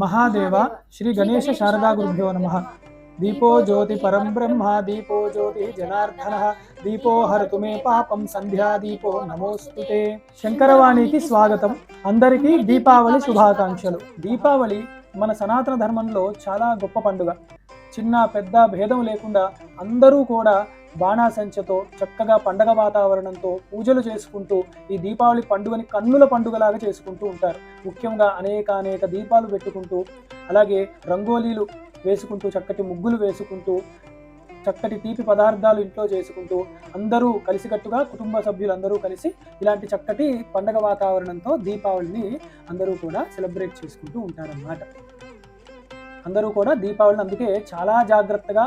మహాదేవ శ్రీ గణేశ శారదా గురుభ్యో నమ. దీపో జ్యోతి పరం బ్రహ్మ దీపో జ్యోతి జనార్దన. దీపో హరతు మే పాపం సంధ్యా దీపో నమోస్తుతే శంకరవాణికి స్వాగతం. అందరికీ దీపావళి శుభాకాంక్షలు. దీపావళి మన సనాతన ధర్మంలో చాలా గొప్ప పండుగ. చిన్న పెద్ద భేదం లేకుండా అందరూ కూడా బాణాసంచతో చక్కగా పండగ వాతావరణంతో పూజలు చేసుకుంటూ ఈ దీపావళి పండుగని కన్నుల పండుగలాగా చేసుకుంటూ ఉంటారు. ముఖ్యంగా అనేక అనేక దీపాలు పెట్టుకుంటూ అలాగే రంగోలీలు వేసుకుంటూ చక్కటి ముగ్గులు వేసుకుంటూ చక్కటి తీపి పదార్థాలు ఇంట్లో చేసుకుంటూ అందరూ కలిసికట్టుగా కుటుంబ సభ్యులందరూ కలిసి ఇలాంటి చక్కటి పండగ వాతావరణంతో దీపావళిని అందరూ కూడా సెలబ్రేట్ చేసుకుంటూ ఉంటారన్నమాట. అందరూ కూడా దీపావళిని అందుకే చాలా జాగ్రత్తగా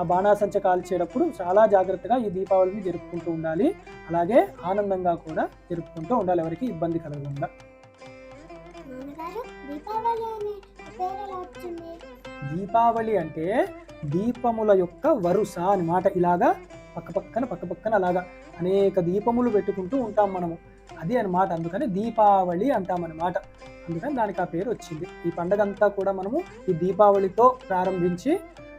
ఆ బాణాసంచ కాల్చేటప్పుడు చాలా జాగ్రత్తగా ఈ దీపావళిని జరుపుకుంటూ ఉండాలి. అలాగే ఆనందంగా కూడా జరుపుకుంటూ ఉండాలి. ఎవరికి ఇబ్బంది కలగకుండా. దీపావళి అంటే దీపముల యొక్క వరుస అన్నమాట. ఇలాగా పక్కపక్కన పక్కపక్కన అలాగా అనేక దీపములు పెట్టుకుంటూ ఉంటాం మనము. అది అన్నమాట. అందుకని దీపావళి అంటాం అన్నమాట. అందుకని దానికి ఆ పేరు వచ్చింది. ఈ పండగ అంతా కూడా మనము ఈ దీపావళితో ప్రారంభించి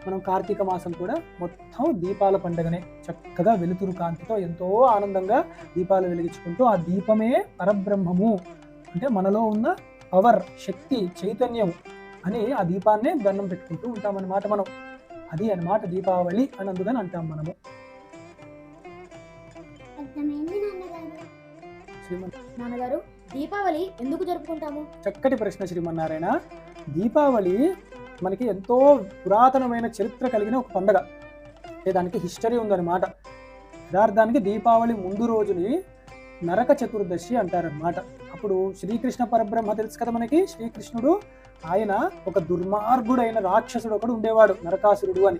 మనం కార్తీక మాసం కూడా మొత్తం దీపాల పండుగనే చక్కగా వెలుతురు కాంతితో ఎంతో ఆనందంగా దీపాలు వెలిగించుకుంటూ ఆ దీపమే పరబ్రహ్మము. అంటే మనలో ఉన్న పవర్ శక్తి చైతన్యం అని ఆ దీపాన్నే దండం పెట్టుకుంటూ ఉంటామన్నమాట మనం. అది అన్నమాట దీపావళి అని అందుకని అంటాం మనము. నాన్నగారు దీపావళి ఎందుకు జరుపుకుంటాము? చక్కటి ప్రశ్న శ్రీమన్నారాయణ. దీపావళి మనకి ఎంతో పురాతనమైన చరిత్ర కలిగిన ఒక పండగ. దానికి హిస్టరీ ఉందన్నమాట. యథార్థానికి దీపావళి ముందు రోజుని నరక చతుర్దశి అంటారన్నమాట. అప్పుడు శ్రీకృష్ణ పరబ్రహ్మ తెలుసు కదా మనకి? శ్రీకృష్ణుడు ఆయన ఒక దుర్మార్గుడైన రాక్షసుడు ఒకడు ఉండేవాడు నరకాసురుడు అని.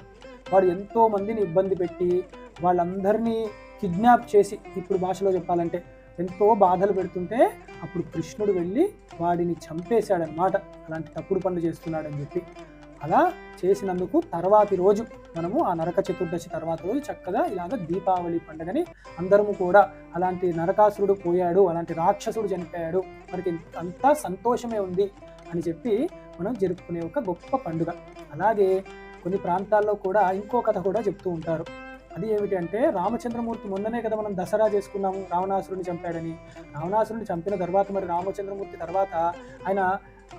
వాడు ఎంతో మందిని ఇబ్బంది పెట్టి వాళ్ళందరినీ కిడ్నాప్ చేసి ఇప్పుడు భాషలో చెప్పాలంటే ఎంతో బాధలు పెడుతుంటే అప్పుడు కృష్ణుడు వెళ్ళి వాడిని చంపేశాడనమాట అలాంటి తప్పుడు పనులు చేస్తున్నాడని చెప్పి. అలా చేసినందుకు తర్వాతి రోజు మనము ఆ నరక చతుర్దశి తర్వాత రోజు చక్కగా ఇలాగ దీపావళి పండుగని అందరము కూడా అలాంటి నరకాసురుడు పోయాడు అలాంటి రాక్షసుడు చనిపోయాడు మనకి అంతా సంతోషమే ఉంది అని చెప్పి మనం జరుపుకునే ఒక గొప్ప పండుగ. అలాగే కొన్ని ప్రాంతాల్లో కూడా ఇంకో కథ కూడా చెప్తూ ఉంటారు. అది ఏమిటంటే రామచంద్రమూర్తి మొన్ననే కదా మనం దసరా చేసుకున్నాము రావణాసురుని చంపాడని. రావణాసురుని చంపిన తర్వాత మరి రామచంద్రమూర్తి తర్వాత ఆయన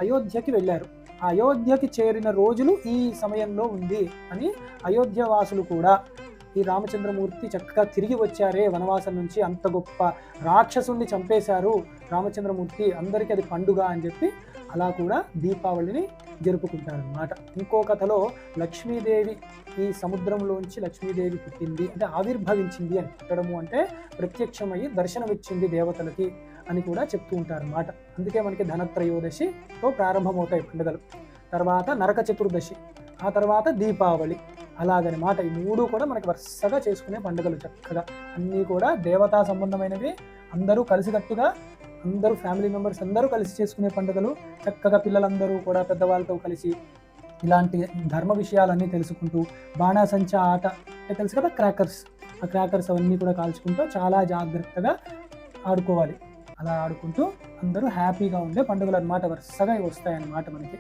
అయోధ్యకి వెళ్ళారు. ఆ అయోధ్యకి చేరిన రోజులు ఈ సమయంలో ఉంది అని అయోధ్య వాసులు కూడా ఈ రామచంద్రమూర్తి చక్కగా తిరిగి వచ్చారే వనవాసం నుంచి. అంత గొప్ప రాక్షసుని చంపేశారు రామచంద్రమూర్తి. అందరికీ అది పండుగ అని చెప్పి అలా కూడా దీపావళిని జరుపుకుంటారనమాట ఇంకో కథలో లక్ష్మీదేవి ఈ సముద్రంలోంచి లక్ష్మీదేవి పుట్టింది అంటే ఆవిర్భవించింది అని పుట్టడము అంటే ప్రత్యక్షమయ్యి దర్శనమిచ్చింది దేవతలకి అని కూడా చెప్తూ ఉంటారన్నమాట. అందుకే మనకి ధనత్రయోదశితో ప్రారంభమవుతాయి పండుగలు. తర్వాత నరక చతుర్దశి ఆ తర్వాత దీపావళి అలాగనమాట. ఈ మూడు కూడా మనకి వరుసగా చేసుకునే పండుగలు చక్కగా. అన్నీ కూడా దేవతా సంబంధమైనవి. అందరూ కలిసికట్టుగా అందరూ ఫ్యామిలీ మెంబర్స్ అందరూ కలిసి చేసుకునే పండుగలు చక్కగా పిల్లలందరూ కూడా పెద్దవాళ్ళతో కలిసి ఇలాంటి ధర్మ విషయాలన్నీ తెలుసుకుంటూ బాణాసంచా ఆట అంటే తెలుసు కదా క్రాకర్స్? ఆ క్రాకర్స్ అవన్నీ కూడా కాల్చుకుంటూ చాలా జాగ్రత్తగా ఆడుకోవాలి. అలా ఆడుకుంటూ అందరూ హ్యాపీగా ఉండే పండుగలు అన్నమాట వరుసగా వస్తాయన్నమాట మనకి.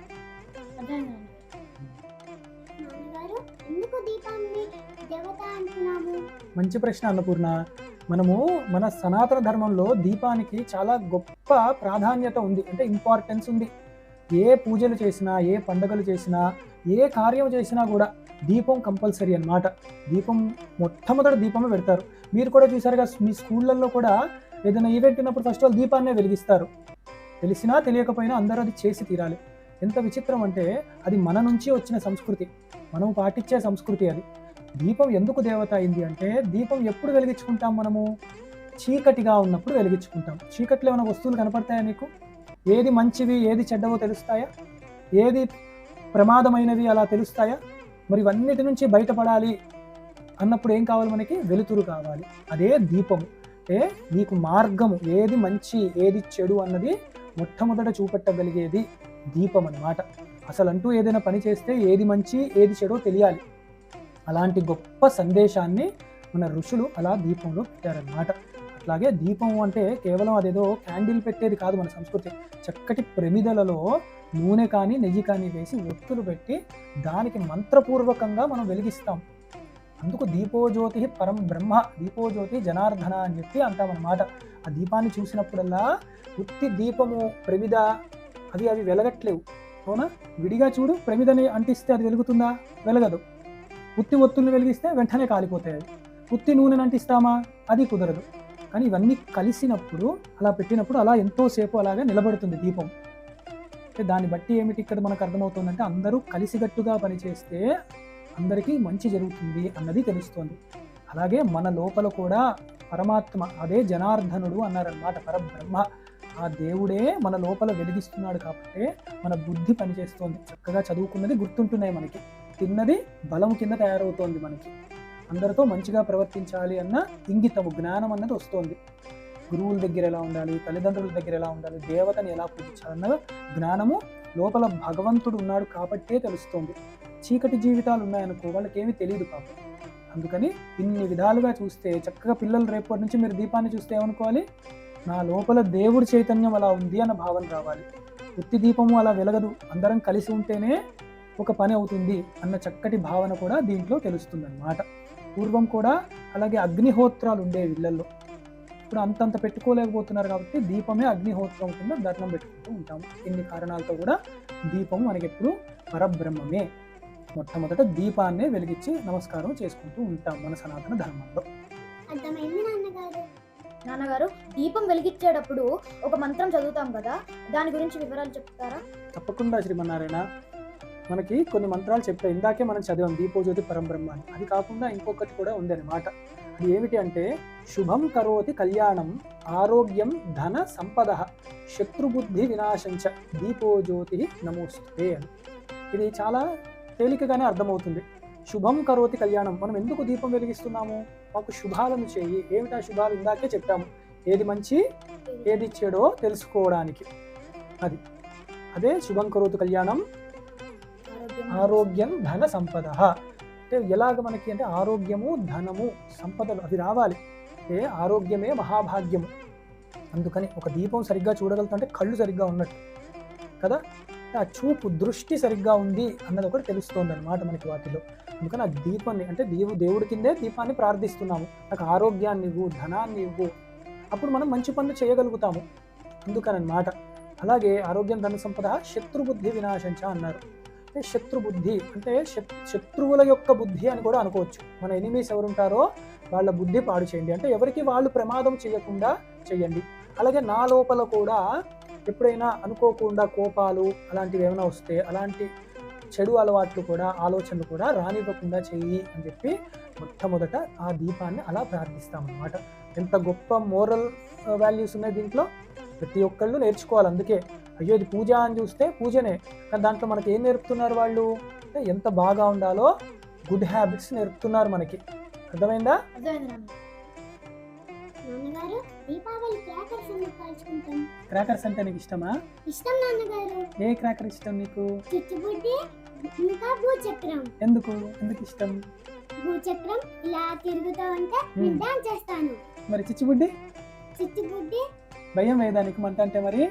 మంచి ప్రశ్న అన్నపూర్ణ. మనము మన సనాతన ధర్మంలో దీపానికి చాలా గొప్ప ప్రాధాన్యత ఉంది. అంటే ఇంపార్టెన్స్ ఉంది. ఏ పూజలు చేసినా ఏ పండుగలు చేసినా ఏ కార్యం చేసినా కూడా దీపం కంపల్సరీ అన్నమాట. దీపం మొట్టమొదటి దీపమే పెడతారు. మీరు కూడా చూసారుగా మీ స్కూళ్ళల్లో కూడా ఏదైనా ఈవెంట్ ఉన్నప్పుడు ఫస్ట్ వాళ్ళు దీపాన్నే వెలిగిస్తారు. తెలిసినా తెలియకపోయినా అందరూ అది చేసి తీరాలి. ఎంత విచిత్రం అంటే అది మన నుంచి వచ్చిన సంస్కృతి. మనం పాటించే సంస్కృతి అది. దీపం ఎందుకు దేవత అయింది అంటే దీపం ఎప్పుడు వెలిగించుకుంటాం మనము? చీకటిగా ఉన్నప్పుడు వెలిగించుకుంటాం. చీకట్లో ఉన్న వస్తువులు కనపడతాయా నీకు ఏది మంచివి ఏది చెడ్డవో తెలుస్తాయా? ఏది ప్రమాదమైనవి అలా తెలుస్తాయా? మరి ఇవన్నిటి నుంచి బయటపడాలి అన్నప్పుడు ఏం కావాలి మనకి? వెలుతురు కావాలి. అదే దీపము. అంటే నీకు మార్గము. ఏది మంచి ఏది చెడు అన్నది మొట్టమొదట చూపెట్టగలిగేది దీపం అన్నమాట. అసలు అంటూ ఏదైనా పని చేస్తే ఏది మంచి ఏది చెడో తెలియాలి. అలాంటి గొప్ప సందేశాన్ని మన ఋషులు అలా దీపంలో పెట్టారన్నమాట. అట్లాగే దీపం అంటే కేవలం అదేదో క్యాండిల్ పెట్టేది కాదు మన సంస్కృతి. చక్కటి ప్రమిదలలో నూనె కానీ నెయ్యి కానీ వేసి ఒత్తులు పెట్టి దానికి మంత్రపూర్వకంగా మనం వెలిగిస్తాం. అందుకు దీపోజ్యోతి పరం బ్రహ్మ దీపోజ్యోతి జనార్దన అని చెప్పి అంటామన్నమాట. ఆ దీపాన్ని చూసినప్పుడల్లా ఉత్తి దీపము ప్రమిద అది అవి వెలగట్లేవు. అవునా? విడిగా చూడు ప్రమిదని అంటిస్తే అది వెలుగుతుందా? వెలగదు. ఉత్తి ఒత్తుల్ని వెలిగిస్తే వెంటనే కాలిపోతాయి అవి. ఉత్తి నూనెని అంటిస్తామా? అది కుదరదు. కానీ ఇవన్నీ కలిసినప్పుడు అలా పెట్టినప్పుడు అలా ఎంతోసేపు అలాగే నిలబడుతుంది దీపం. అంటే దాన్ని బట్టి ఏమిటి ఇక్కడ మనకు అర్థమవుతుందంటే అందరూ కలిసిగట్టుగా పనిచేస్తే అందరికీ మంచి జరుగుతుంది అన్నది తెలుస్తోంది. అలాగే మన లోపల కూడా పరమాత్మ అదే జనార్దనుడు అన్నారనమాట పరబ్రహ్మ. ఆ దేవుడే మన లోపల వెలిగిస్తున్నాడు కాబట్టి మన బుద్ధి పనిచేస్తోంది. చక్కగా చదువుకున్నది గుర్తుంటున్నాయి మనకి. తిన్నది బలం కింద తయారవుతోంది మనకి. అందరితో మంచిగా ప్రవర్తించాలి అన్న ఇంగితము జ్ఞానం అన్నది వస్తోంది. గురువుల దగ్గర ఎలా ఉండాలి తల్లిదండ్రుల దగ్గర ఎలా ఉండాలి దేవతని ఎలా పూజించాలన్న జ్ఞానము లోపల భగవంతుడు ఉన్నాడు కాబట్టే తెలుస్తోంది. చీకటి జీవితాలు ఉన్నాయనుకో వాళ్ళకి ఏమీ తెలియదు పాపం అందుకని ఇన్ని విధాలుగా చూస్తే చక్కగా పిల్లలు రేపటి నుంచి మీరు దీపాన్ని చూస్తే ఏమనుకోవాలి? నా లోపల దేవుడి చైతన్యం అలా ఉంది అన్న భావన రావాలి. ఉత్తి దీపము అలా వెలగదు. అందరం కలిసి ఉంటేనే ఒక పని అవుతుంది అన్న చక్కటి భావన కూడా దీంట్లో తెలుస్తుందన్నమాట. పూర్వం కూడా అలాగే అగ్నిహోత్రాలు ఉండేవి ఇళ్ళలో ఇప్పుడు అంతంత పెట్టుకోలేకపోతున్నారు కాబట్టి దీపమే అగ్నిహోత్రం కింద దర్శనం పెట్టుకుంటూ ఉంటాము. ఇన్ని కారణాలతో కూడా దీపం మనకి ఎప్పుడు పరబ్రహ్మమే. మొట్టమొదట దీపాన్నే వెలిగించి నమస్కారం చేసుకుంటూ ఉంటాం మన సనాతన ధర్మంలో. అర్థమైంది నాన్నగారు? నాన్నగారు దీపం వెలిగించేటప్పుడు ఒక మంత్రం చదువుతాం కదా దాని గురించి వివరాలు చెప్తారా? తప్పకుండా శ్రీమన్నారాయణ. మనకి కొన్ని మంత్రాలు చెప్పే ఇందాకే మనం చదివాం దీపోజ్యోతి పరంబ్రహ్మ అని అది కాకుండా ఇంకొకటి కూడా ఉంది అనమాట అది ఏమిటి అంటే శుభం కరోతి కళ్యాణం ఆరోగ్యం ధన సంపద శత్రుబుద్ధి వినాశంచ దీపోజ్యోతి నమోస్తే అని. ఇది చాలా తేలికగానే అర్థమవుతుంది. శుభం కరోతి కళ్యాణం మనం ఎందుకు దీపం వెలిగిస్తున్నాము? మాకు శుభాలను చేయి. ఏమిటా శుభాలు? ఇందాకే చెప్పాము. ఏది మంచి ఏది చెడో తెలుసుకోవడానికి. అది. అదే శుభం కరోతు కళ్యాణం. ఆరోగ్యం ధన సంపద. అంటే ఎలాగ మనకి అంటే ఆరోగ్యము ధనము సంపదలు అవి రావాలి. అంటే ఆరోగ్యమే మహాభాగ్యము. అందుకని ఒక దీపం సరిగ్గా చూడగలుగుతుంటే కళ్ళు సరిగ్గా ఉన్నట్టు. కదా? ఆ చూపు దృష్టి సరిగ్గా ఉంది అన్నది ఒకటి తెలుస్తోంది అనమాట మనకి వాటిలో. అందుకని ఆ దీపాన్ని అంటే దేవు దేవుడి కిందే దీపాన్ని ప్రార్థిస్తున్నాము. నాకు ఆరోగ్యాన్ని ఇవ్వు ధనాన్ని ఇవ్వు. అప్పుడు మనం మంచి పనులు చేయగలుగుతాము. అందుకనమాట అలాగే ఆరోగ్యం ధన సంపద శత్రుబుద్ధి వినాశంచ అన్నారు. అంటే శత్రుబుద్ధి అంటే శత్రువుల యొక్క బుద్ధి అని కూడా అనుకోవచ్చు. మన ఎనిమీస్ ఎవరుంటారో వాళ్ళ బుద్ధి పాడు చేయండి. అంటే ఎవరికి వాళ్ళు ప్రమాదం చేయకుండా చేయండి. అలాగే నా లోపల కూడా ఎప్పుడైనా అనుకోకుండా కోపాలు అలాంటివి ఏమైనా వస్తే అలాంటి చెడు అలవాట్లు కూడా ఆలోచనలు కూడా రానివ్వకుండా చెయ్యి అని చెప్పి మొట్టమొదట ఆ దీపాన్ని అలా ప్రార్థిస్తామన్నమాట. ఎంత గొప్ప మోరల్ వాల్యూస్ ఉన్నాయి దీంట్లో. ప్రతి ఒక్కళ్ళు నేర్చుకోవాలి. అందుకే అయ్యో ఇది పూజ అని చూస్తే పూజనే. కానీ దాంట్లో మనకి ఏం నేర్పుతున్నారు వాళ్ళు? అంటే ఎంత బాగా ఉండాలో గుడ్ హ్యాబిట్స్ నేర్పుతున్నారు మనకి. అర్థమైందా? దీపావళి క్రాకర్స్ ఎందుకు కాల్చుకుంటాం? క్రాకర్స్ అంటే నీకు ఇష్టమా? ఇష్టం నాన్నగారు. ఏ క్రాకర్ ఇష్టం నీకు? చిచ్చుబుడ్డి ఇంకా భూచక్రం. ఎందుకు? ఎందుకు ఇష్టం? భూచక్రం ఇలా తిరుగుతూ ఉంటే. నేను డాన్స్ చేస్తాను. మరి చిచ్చుబుడ్డి? చిచ్చుబుడ్డి. భయం వేయదా నీకు మంట అంటే మరి?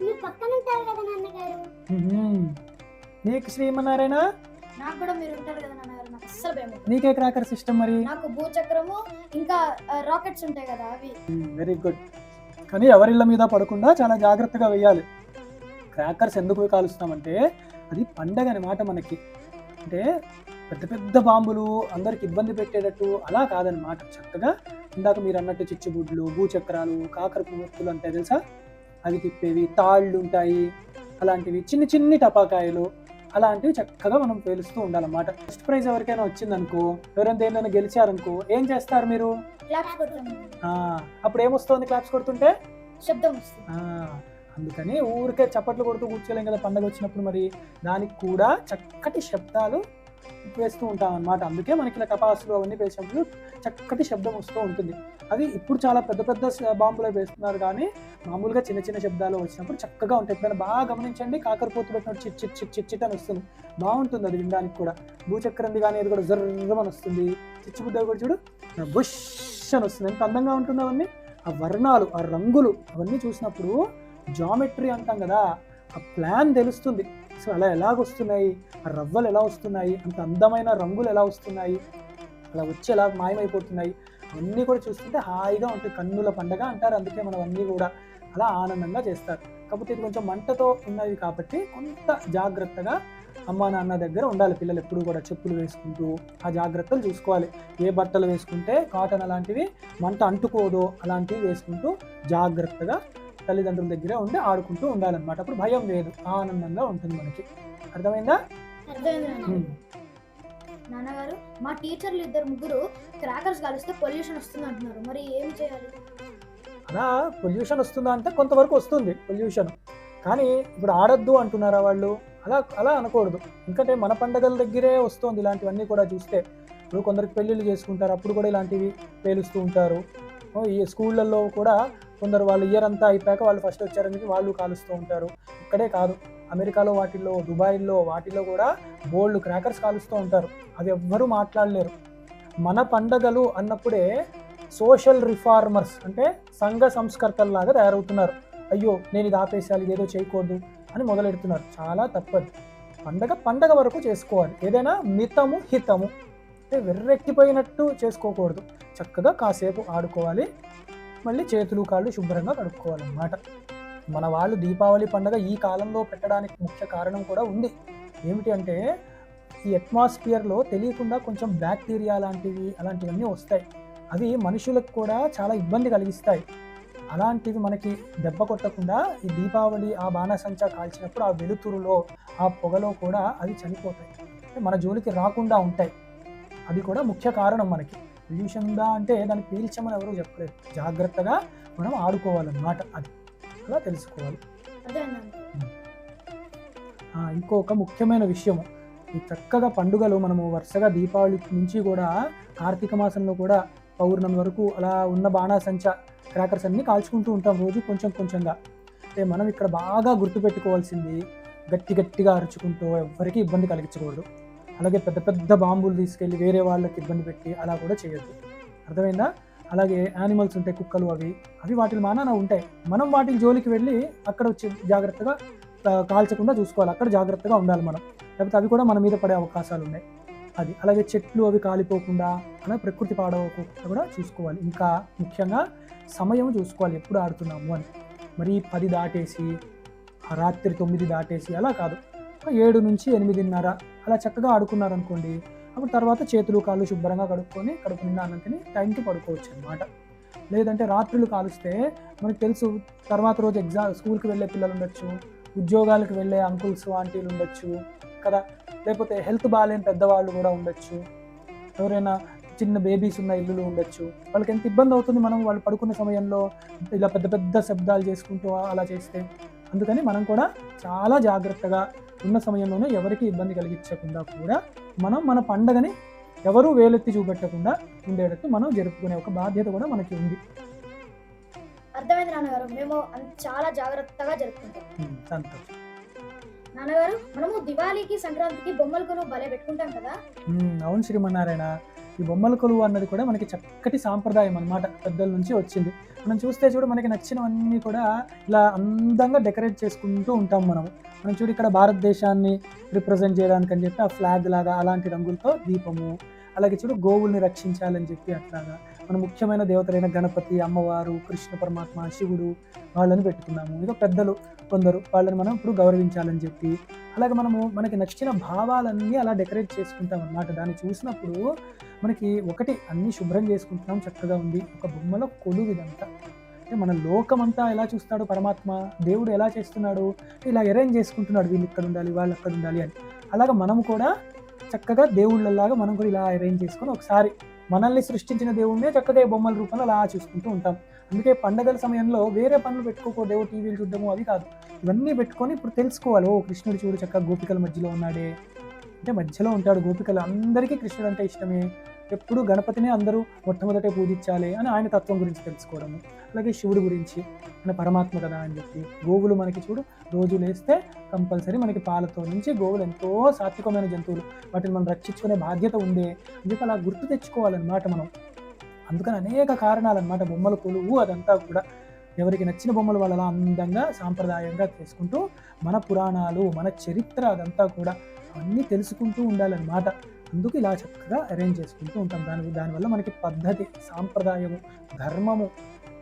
మీరు పక్కన ఉంటారు కదా నాన్నగారు. నీకు శ్రీమన్నారాయణ? నాకు కూడా మీరు ఉంటారు కదా నాన్నగారు నాకు అస్సలు భయం. నీకే క్రాకర్స్ ఇష్టం మరి? నాకు భూచక్రము ఇంకా రాకెట్స్ ఉంటాయి కదా అవి. వెరీ గుడ్ కానీ ఎవరిళ్ళ మీద పడకుండా చాలా జాగ్రత్తగా వేయాలి క్రాకర్స్ ఎందుకు కాలుస్తామంటే అది పండగ మాట మనకి. అంటే పెద్ద పెద్ద బాంబులు అందరికి ఇబ్బంది పెట్టేటట్టు అలా కాదనమాట చక్కగా ఇందాక మీరు అన్నట్టు చిచ్చుబుడ్లు భూచక్రాలు కాకర పువ్వులు అంటాయి తెలుసా? అవి తిప్పేవి తాళ్ళు ఉంటాయి అలాంటివి చిన్ని చిన్ని టపాకాయలు అలాంటివి చక్కగా మనం పేలుస్తూ ఉండాలన్నమాట. ఫస్ట్ ప్రైజ్ ఎవరికైనా వచ్చిందనుకో ఎవరైనా దేనిలో గెలిచారనుకో ఏం చేస్తారు మీరు? అప్పుడు ఏమొస్తుంది క్లాప్స్ కొడుతుంటే? శబ్దం అందుకని ఊరికే చప్పట్లు కొడుతూ కూర్చోలేం కదా పండగ వచ్చినప్పుడు మరి. దానికి కూడా చక్కటి శబ్దాలు వేస్తూ ఉంటాం అన్నమాట అందుకే మనకి ఇలా టపాసులు అవన్నీ వేసినప్పుడు చక్కటి శబ్దం వస్తూ ఉంటుంది. అవి ఇప్పుడు చాలా పెద్ద పెద్ద బాంబులు వేస్తున్నారు కానీ మామూలుగా చిన్న చిన్న శబ్దాలు వచ్చినప్పుడు చక్కగా ఉంటాయి. ఎప్పుడైనా బాగా గమనించండి కాకరపోతు పెట్టినట్టు చిట్ చిట్ చిట్ చిట్ చిట్ అని వస్తుంది. బాగుంటుంది అది వినడానికి కూడా. భూచక్రంది కానీ అది కూడా జర్రమని వస్తుంది. చిచ్చుబుద్ద కూడా చూడు. బుష్ అని వస్తుంది. ఎంత అందంగా ఉంటుంది అవన్నీ. ఆ వర్ణాలు ఆ రంగులు అవన్నీ చూసినప్పుడు జామెట్రీ అంటాం కదా ఆ ప్లాన్ తెలుస్తుంది. సో అలా ఎలాగొస్తున్నాయి ఆ రవ్వలు ఎలా వస్తున్నాయి? అంత అందమైన రంగులు ఎలా వస్తున్నాయి? అలా వచ్చి ఎలా మాయమైపోతున్నాయి. అన్నీ కూడా చూస్తుంటే హాయిగా ఉంటుంది కన్నుల పండగ అంటారు. అందుకే మనం అన్నీ కూడా అలా ఆనందంగా చేస్తారు. కాకపోతే ఇది కొంచెం మంటతో ఉన్నవి కాబట్టి కొంత జాగ్రత్తగా అమ్మా నాన్న దగ్గర ఉండాలి. పిల్లలు ఎప్పుడు కూడా చెప్పులు వేసుకుంటూ ఆ జాగ్రత్తలు చూసుకోవాలి. ఏ బట్టలు వేసుకుంటే కాటన్ అలాంటివి మంట అంటుకోదో అలాంటివి వేసుకుంటూ జాగ్రత్తగా తల్లిదండ్రుల దగ్గరే ఉండి ఆడుకుంటూ ఉండాలన్నమాట. అప్పుడు భయం లేదు. ఆనందంగా ఉంటుంది మనకి. అర్థమైందా. నాన్నగారు మా టీచర్లు ఇద్దరు ముగ్గురు క్రాకర్స్ కలిస్తే పొల్యూషన్ వస్తుంది అంటున్నారు. మరి ఏం చేయాలి? అలా పొల్యూషన్ వస్తుందా అంటే కొంతవరకు వస్తుంది పొల్యూషన్. కానీ ఇప్పుడు ఆడొద్దు అంటున్నారా వాళ్ళు? అలా అలా అనకూడదు. ఎందుకంటే మన పండగల దగ్గరే వస్తుంది ఇలాంటివన్నీ కూడా చూస్తే. ఇప్పుడు కొందరికి పెళ్ళిళ్ళు చేసుకుంటారు అప్పుడు కూడా ఇలాంటివి పేలుస్తూ ఉంటారు. ఈ స్కూళ్ళల్లో కూడా కొందరు వాళ్ళు ఇయర్ అంతా అయిపోయాక వాళ్ళు ఫస్ట్ వచ్చారని చెప్పి వాళ్ళు కాలుస్తూ ఉంటారు. ఇక్కడే కాదు. అమెరికాలో వాటిల్లో దుబాయ్లో వాటిలో కూడా బోల్డ్ క్రాకర్స్ కాలుస్తూ ఉంటారు. అది ఎవ్వరూ మాట్లాడలేరు. మన పండగలు అన్నప్పుడే సోషల్ రిఫార్మర్స్ అంటే సంఘ సంస్కర్తల్లాగా తయారవుతున్నారు. అయ్యో నేను ఇది ఆపేసాలి ఇదేదో చేయకూడదు అని మొదలెడుతున్నారు. చాలా తప్పదు. పండగ పండగ వరకు చేసుకోవాలి. ఏదైనా మితము హితము. అంటే వెర్రెక్కిపోయినట్టు చేసుకోకూడదు. చక్కగా కాసేపు ఆడుకోవాలి. మళ్ళీ చేతులు కాళ్ళు శుభ్రంగా కడుక్కోవాలన్నమాట. మన వాళ్ళు దీపావళి పండగ ఈ కాలంలో పెట్టడానికి ముఖ్య కారణం కూడా ఉంది. ఏమిటి అంటే ఈ అట్మాస్ఫియర్లో తెలియకుండా కొంచెం బ్యాక్టీరియా లాంటివి అలాంటివన్నీ వస్తాయి. అవి మనుషులకు కూడా చాలా ఇబ్బంది కలిగిస్తాయి. అలాంటివి మనకి దెబ్బ కొట్టకుండా ఈ దీపావళి ఆ బాణసంచా కాల్చినప్పుడు ఆ వెలుతురులో ఆ పొగలో కూడా అవి చనిపోతాయి. మన జోలికి రాకుండా ఉంటాయి. అది కూడా ముఖ్య కారణం మనకి. పొల్యూషన్ ఉందా అంటే దాన్ని పీల్చమని ఎవరు చెప్పలేదు జాగ్రత్తగా మనం ఆడుకోవాలన్నమాట అది. అలా తెలుసుకోవాలి. ఇంకొక ముఖ్యమైన విషయము ఈ చక్కగా పండుగలు మనము వరుసగా దీపావళి నుంచి కూడా కార్తీక మాసంలో కూడా పౌర్ణమి వరకు అలా ఉన్న బాణాసంచ క్రాకర్స్ అన్ని కాల్చుకుంటూ ఉంటాం రోజు కొంచెం కొంచెంగా. అంటే మనం ఇక్కడ బాగా గుర్తుపెట్టుకోవాల్సింది గట్టి గట్టిగా అరుచుకుంటూ ఎవ్వరికీ ఇబ్బంది కలిగించకూడదు. అలాగే పెద్ద పెద్ద బాంబులు తీసుకెళ్ళి వేరే వాళ్ళకి ఇబ్బంది పెట్టి అలా కూడా చేయొద్దు. అర్థమైందా? అలాగే యానిమల్స్ ఉంటాయి కుక్కలు అవి అవి వాటిని మానాన ఉంటాయి. మనం వాటికి జోలికి వెళ్ళి అక్కడ వచ్చి జాగ్రత్తగా కాల్చకుండా చూసుకోవాలి. అక్కడ జాగ్రత్తగా ఉండాలి మనం. లేకపోతే అవి కూడా మన మీద పడే అవకాశాలు ఉన్నాయి. అది. అలాగే చెట్లు అవి కాలిపోకుండా అలా ప్రకృతి పాడవకుండా కూడా చూసుకోవాలి. ఇంకా ముఖ్యంగా సమయం చూసుకోవాలి. ఎప్పుడు ఆడుతున్నాము అని. మరి పది దాటేసి రాత్రి తొమ్మిది దాటేసి అలా కాదు. ఏడు నుంచి ఎనిమిదిన్నర అలా చక్కగా ఆడుకున్నారనుకోండి అప్పుడు తర్వాత చేతులు కాళ్ళు శుభ్రంగా కడుక్కొని కడుపు నిండా అన్నం తిని టైంకి పడుకోవచ్చు అనమాట లేదంటే రాత్రులు కాలుస్తే మనకు తెలుసు తర్వాత రోజు ఎగ్జామ్ స్కూల్కి వెళ్ళే పిల్లలు ఉండొచ్చు ఉద్యోగాలకు వెళ్ళే అంకుల్స్ ఆంటీలు ఉండొచ్చు కదా. లేకపోతే హెల్త్ బాగాలేని పెద్దవాళ్ళు కూడా ఉండొచ్చు. ఎవరైనా చిన్న బేబీస్ ఉన్న ఇల్లులు ఉండొచ్చు. వాళ్ళకి ఎంత ఇబ్బంది అవుతుంది మనం వాళ్ళు పడుకునే సమయంలో ఇలా పెద్ద పెద్ద శబ్దాలు చేసుకుంటూ అలా చేస్తే? అందుకని మనం కూడా చాలా జాగ్రత్తగా ఉన్న సమయంలోనే ఎవరికి ఇబ్బంది కలిగించకుండా కూడా మనం మన పండగని ఎవరూ వేలెత్తి చూపెట్టకుండా ఉండేటట్టు మనం జరుపుకునే ఒక బాధ్యత కూడా మనకి ఉంది. అర్థమైంది నాన్నగారు? మేము చాలా జాగ్రత్తగా జరుపుకుంటాం. సంతోషం. నాన్నగారు మనము దివాళీకి సంక్రాంతికి బొమ్మలు కొను భలే పెట్టుకుంటాం కదా? అవును శ్రీమన్నారాయణ. ఈ బొమ్మల కొలువు అన్నది కూడా మనకి చక్కటి సాంప్రదాయం అన్నమాట పెద్దల నుంచి వచ్చింది. మనం చూస్తే చూడు మనకి నచ్చినవన్నీ కూడా ఇలా అందంగా డెకరేట్ చేసుకుంటూ ఉంటాం మనం. మనం చూడు ఇక్కడ భారతదేశాన్ని రిప్రజెంట్ చేయడానికి అని చెప్పి ఆ ఫ్లాగ్ లాగా అలాంటి రంగులతో దీపము అలాగే చూడు గోవుల్ని రక్షించాలని చెప్పి అట్లాగా మన ముఖ్యమైన దేవతలైన గణపతి అమ్మవారు కృష్ణ పరమాత్మ శివుడు వాళ్ళని పెట్టుకున్నాము. ఇక పెద్దలు కొందరు వాళ్ళని మనం ఇప్పుడు గౌరవించాలని చెప్పి అలాగే మనము మనకి నచ్చిన భావాలన్నీ అలా డెకరేట్ చేసుకుంటాం అన్నమాట. దాన్ని చూసినప్పుడు మనకి ఒకటి అన్ని శుభ్రం చేసుకుంటున్నాం చక్కగా ఉంది. ఒక బొమ్మలో కొలువు ఇదంతా అంటే మన లోకమంతా ఎలా చూస్తాడు పరమాత్మ? దేవుడు ఎలా చేస్తున్నాడు? ఇలా అరేంజ్ చేసుకుంటున్నాడు. వీళ్ళు ఇక్కడ ఉండాలి వాళ్ళు అక్కడ ఉండాలి అని. అలాగా మనము కూడా చక్కగా దేవుళ్ళలాగా మనం కూడా ఇలా అరేంజ్ చేసుకొని ఒకసారి మనల్ని సృష్టించిన దేవుడినే చక్కగా బొమ్మల రూపంలో అలా చూసుకుంటూ ఉంటాం. అందుకే పండగల సమయంలో వేరే పనులు పెట్టుకోకూడదు. టీవీలు చూడడము అవి కాదు. ఇవన్నీ పెట్టుకొని ఇప్పుడు తెలుసుకోవాలి. ఓ కృష్ణుడు చూడు చక్కగా గోపికల మధ్యలో ఉన్నాడే. అంటే మధ్యలో ఉంటాడు గోపికలు. అందరికీ కృష్ణుడు అంటే ఇష్టమే. ఎప్పుడు గణపతిని అందరూ మొట్టమొదటే పూజించాలి అని ఆయన తత్వం గురించి తెలుసుకోవడము. అలాగే శివుడి గురించి ఆయన పరమాత్మ కదా అని చెప్పి గోవులు మనకి చూడు రోజు లేస్తే కంపల్సరీ మనకి పాలతో నుంచి గోవులు ఎంతో సాత్వికమైన జంతువులు వాటిని మనం రక్షించుకునే బాధ్యత ఉందే అని చెప్పి అలా గుర్తు తెచ్చుకోవాలన్నమాట మనం. అందుకని అనేక కారణాలన్నమాట బొమ్మల కొలువు అదంతా కూడా. ఎవరికి నచ్చిన బొమ్మలు వాళ్ళు అలా అందంగా సాంప్రదాయంగా చేసుకుంటూ మన పురాణాలు మన చరిత్ర అదంతా కూడా అన్నీ తెలుసుకుంటూ ఉండాలన్నమాట. అందుకు ఇలా చక్కగా అరేంజ్ చేసుకుంటూ ఉంటాం. దాని దానివల్ల మనకి పద్ధతి సాంప్రదాయము ధర్మము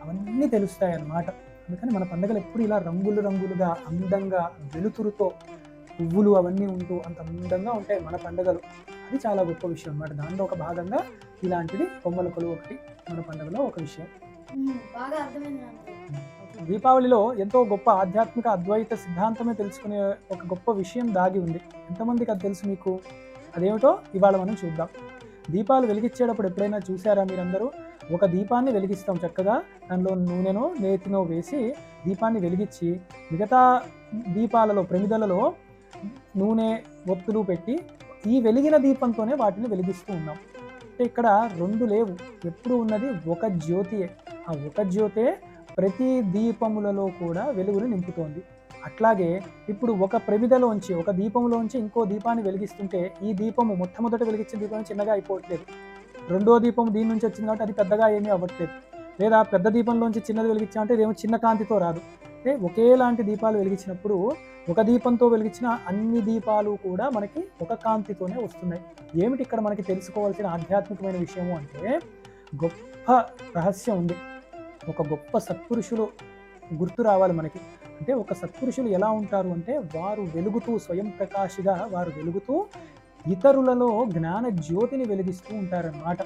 అవన్నీ తెలుస్తాయి అన్నమాట అందుకని మన పండుగలు ఎప్పుడు ఇలా రంగులు రంగులుగా అందంగా వెలుతురుతో పువ్వులు అవన్నీ ఉంటూ అంత అందంగా ఉంటాయి మన పండుగలు. అది చాలా గొప్ప విషయం అన్నమాట. దానిలో ఒక భాగంగా ఇలాంటిది బొమ్మల కొలువు ఒకటి మన పండుగలో ఒక విషయం. దీపావళిలో ఎంతో గొప్ప ఆధ్యాత్మిక అద్వైత సిద్ధాంతమే తెలుసుకునే ఒక గొప్ప విషయం దాగి ఉంది. ఎంతమందికి అది తెలుసు మీకు? అదేమిటో ఇవాళ మనం చూద్దాం. దీపాలు వెలిగించేటప్పుడు ఎప్పుడైనా చూసారా మీరందరూ? ఒక దీపాన్ని వెలిగిస్తాం చక్కగా. దానిలో నూనెను నేతినో వేసి దీపాన్ని వెలిగించి మిగతా దీపాలలో ప్రమిదలలో నూనె ఒత్తులు పెట్టి ఈ వెలిగిన దీపంతోనే వాటిని వెలిగిస్తూ ఉన్నాం. అంటే ఇక్కడ రెండు లేవు. ఎప్పుడు ఉన్నది? ఒక జ్యోతియే. ఆ ఒక జ్యోతే ప్రతి దీపములలో కూడా వెలుగును నింపుతోంది. అట్లాగే ఇప్పుడు ఒక ప్రమిదలోంచి ఒక దీపంలోంచి ఇంకో దీపాన్ని వెలిగిస్తుంటే ఈ దీపము మొట్టమొదట వెలిగించిన దీపం చిన్నగా అయిపోవట్లేదు. రెండో దీపం దీని నుంచి వచ్చింది కాబట్టి అది పెద్దగా ఏమీ అవ్వట్లేదు. లేదా పెద్ద దీపంలోంచి చిన్నది వెలిగించామంటే ఇదేమో చిన్న కాంతితో రాదు. అంటే ఒకేలాంటి దీపాలు వెలిగించినప్పుడు ఒక దీపంతో వెలిగించిన అన్ని దీపాలు కూడా మనకి ఒక కాంతితోనే వస్తున్నాయి. ఏమిటి ఇక్కడ మనకి తెలుసుకోవాల్సిన ఆధ్యాత్మికమైన విషయము అంటే గొప్ప రహస్యం ఉంది. ఒక గొప్ప సత్పురుషులు గుర్తు రావాలి మనకి. అంటే ఒక సత్పురుషులు ఎలా ఉంటారు అంటే వారు వెలుగుతూ స్వయం ప్రకాశిగా వారు వెలుగుతూ ఇతరులలో జ్ఞాన జ్యోతిని వెలిగిస్తూ ఉంటారన్నమాట.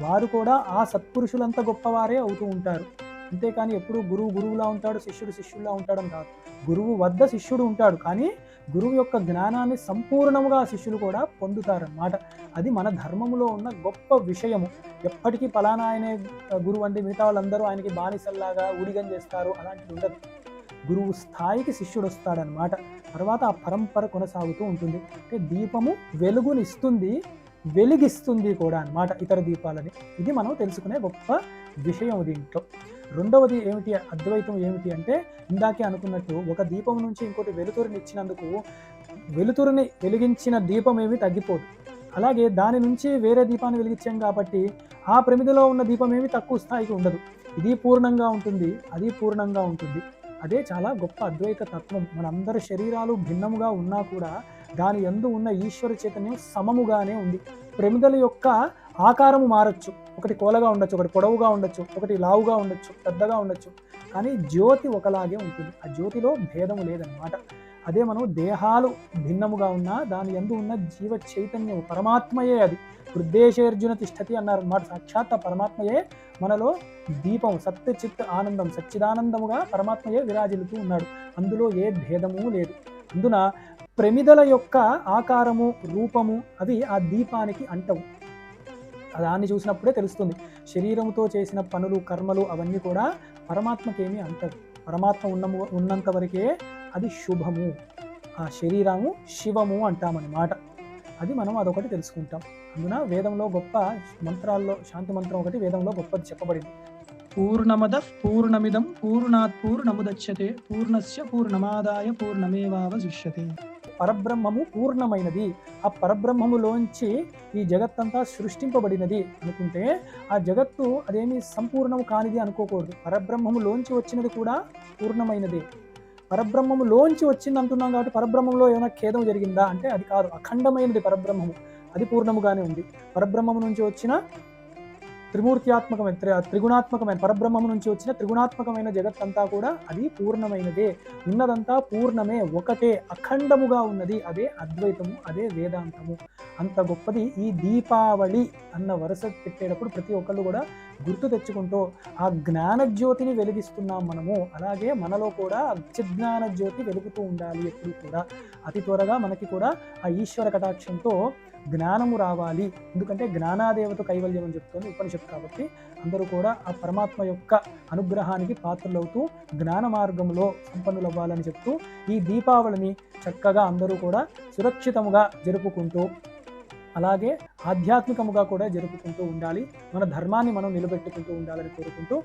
వారు కూడా ఆ సత్పురుషులంత గొప్పవారే అవుతూ ఉంటారు. అంతేకాని ఎప్పుడు గురువు గురువులా ఉంటాడు శిష్యుడు శిష్యులా ఉంటాడని కాదు. గురువు వద్ద శిష్యుడు ఉంటాడు కానీ గురువు యొక్క జ్ఞానాన్ని సంపూర్ణముగా శిష్యులు కూడా పొందుతారన్నమాట. అది మన ధర్మములో ఉన్న గొప్ప విషయము. ఎప్పటికీ ఫలానా ఆయనే గురువు అంటే మిగతా వాళ్ళందరూ ఆయనకి బానిసల్లాగా ఊడిగం చేస్తారు అలాంటిది ఉండదు. గురువు స్థాయికి శిష్యుడు వస్తాడనమాట తర్వాత ఆ పరంపర కొనసాగుతూ ఉంటుంది. అంటే దీపము వెలుగునిస్తుంది వెలిగిస్తుంది కూడా అన్నమాట ఇతర దీపాలని. ఇది మనం తెలుసుకునే గొప్ప విషయం దీంట్లో. రెండవది ఏమిటి అద్వైతం ఏమిటి అంటే ఇందాకే అనుకున్నట్టు ఒక దీపం నుంచి ఇంకోటి వెలుతురుని ఇచ్చినందుకు వెలుతురుని వెలిగించిన దీపం ఏమి తగ్గిపోదు. అలాగే దాని నుంచి వేరే దీపాన్ని వెలిగించాం కాబట్టి ఆ ప్రమిదిలో ఉన్న దీపం ఏమి తక్కువ స్థాయికి ఉండదు. ఇది పూర్ణంగా ఉంటుంది అది పూర్ణంగా ఉంటుంది. అదే చాలా గొప్ప అద్వైత తత్వం. మనందరి శరీరాలు భిన్నముగా ఉన్నా కూడా దాని ఎందు ఉన్న ఈశ్వర చైతన్యం సమముగానే ఉంది. ప్రమిదల యొక్క ఆకారము మారచ్చు. ఒకటి కోలగా ఉండొచ్చు ఒకటి పొడవుగా ఉండొచ్చు ఒకటి లావుగా ఉండొచ్చు పెద్దగా ఉండొచ్చు. కానీ జ్యోతి ఒకలాగే ఉంటుంది. ఆ జ్యోతిలో భేదము లేదన్నమాట. అదే మనం దేహాలు భిన్నముగా ఉన్నా దాని ఎందు ఉన్న జీవ చైతన్యం పరమాత్మయే అది. వృద్ధేశేర్జున తిష్టతి అన్నారు అన్నమాట సాక్షాత్ ఆ పరమాత్మయే మనలో దీపం సత్య చిత్ ఆనందం సచ్చిదానందముగా పరమాత్మయే విరాజిల్లుతూ ఉన్నాడు. అందులో ఏ భేదము లేదు. అందున ప్రమిదల యొక్క ఆకారము రూపము అవి ఆ దీపానికి అంటవు. దాన్ని చూసినప్పుడే తెలుస్తుంది. శరీరముతో చేసిన పనులు కర్మలు అవన్నీ కూడా పరమాత్మకేమీ అంటవు. పరమాత్మ ఉన్న ఉన్నంత వరకే అది శుభము. ఆ శరీరము శివము అంటామన్నమాట. అది మనం అదొకటి తెలుసుకుంటాం. అందున వేదంలో గొప్ప మంత్రాల్లో శాంతి మంత్రం ఒకటి వేదంలో గొప్పది చెప్పబడింది. పూర్ణమద పూర్ణమిదం పూర్ణాత్ పూర్ణముదచ్యతే పూర్ణస్య పూర్ణమాదాయ పూర్ణమేవావశిష్యతే. పరబ్రహ్మము పూర్ణమైనది. ఆ పరబ్రహ్మములోంచి ఈ జగత్తంతా సృష్టింపబడినది. అనుకుంటే ఆ జగత్తు అదేమి సంపూర్ణము కానిది అనుకోకూడదు. పరబ్రహ్మములోంచి వచ్చినది కూడా పూర్ణమైనదే. పరబ్రహ్మములోంచి వచ్చింది అంటున్నాం కాబట్టి పరబ్రహ్మంలో ఏమైనా ఖేదం జరిగిందా? అంటే అది కాదు అఖండమైనది పరబ్రహ్మము. అది పూర్ణముగానే ఉంది. పరబ్రహ్మము నుంచి వచ్చిన త్రిమూర్త్యాత్మకమైన త్రి త్రిగుణాత్మకమైన పరబ్రహ్మము నుంచి వచ్చిన త్రిగుణాత్మకమైన జగత్తంతా కూడా అది పూర్ణమైనదే. ఉన్నదంతా పూర్ణమే ఒకటే అఖండముగా ఉన్నది. అదే అద్వైతము అదే వేదాంతము. అంత గొప్పది ఈ దీపావళి అన్న వరుస పెట్టేటప్పుడు ప్రతి ఒక్కళ్ళు కూడా గుర్తు తెచ్చుకుంటూ ఆ జ్ఞాన జ్యోతిని వెలిగిస్తున్నాం మనము. అలాగే మనలో కూడా అత్యజ్ఞాన జ్యోతి వెలుగుతూ ఉండాలి ఎప్పుడు కూడా. అతి త్వరగా మనకి కూడా ఆ ఈశ్వర కటాక్షంతో జ్ఞానము రావాలి. ఎందుకంటే జ్ఞానాదేవత కైవల్యం అని చెప్తుంది ఉపనిషత్తు కాబట్టి. అందరూ కూడా ఆ పరమాత్మ యొక్క అనుగ్రహానికి పాత్రలవుతూ జ్ఞాన మార్గంలో సంపన్నులవ్వాలని చెప్తూ ఈ దీపావళిని చక్కగా అందరూ కూడా సురక్షితముగా జరుపుకుంటూ అలాగే ఆధ్యాత్మికముగా కూడా జరుపుకుంటూ ఉండాలి. మన ధర్మాన్ని మనం నిలబెట్టుకుంటూ ఉండాలని కోరుకుంటూ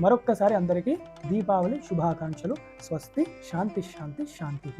మరొక్కసారి అందరికీ దీపావళి శుభాకాంక్షలు. స్వస్తి శాంతి శాంతి శాంతి